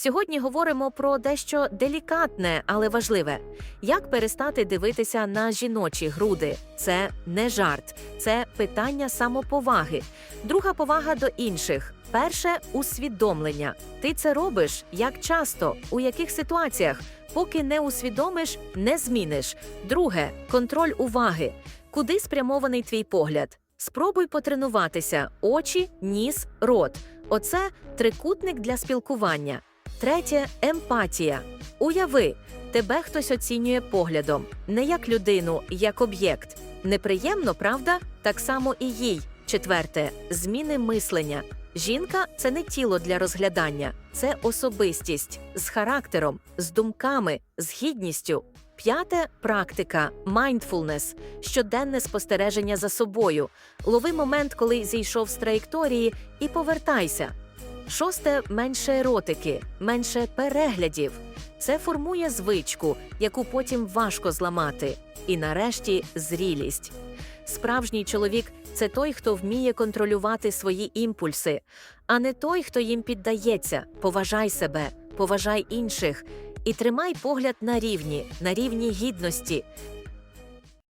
Сьогодні говоримо про дещо делікатне, але важливе: як перестати дивитися на жіночі груди. Це не жарт, це питання самоповаги. Друга повага до інших. Перше усвідомлення. Ти це робиш як часто, у яких ситуаціях. Поки не усвідомиш, не зміниш. Друге контроль уваги. Куди спрямований твій погляд? Спробуй потренуватися: очі, ніс, рот. Оце трикутник для спілкування. Третє емпатія. Уяви, тебе хтось оцінює поглядом, не як людину, як об'єкт. Неприємно, правда? Так само і їй. Четверте зміни мислення. Жінка це не тіло для розглядання, це особистість з характером, з думками, з гідністю. П'яте практика mindfulness – щоденне спостереження за собою. Лови момент, коли зійшов з траєкторії, і повертайся. Шосте менше еротики, менше переглядів. Це формує звичку, яку потім важко зламати. І нарешті зрілість. Справжній чоловік це той, хто вміє контролювати свої імпульси, а не той, хто їм піддається. Поважай себе, поважай інших і тримай погляд на рівні, на рівні гідності.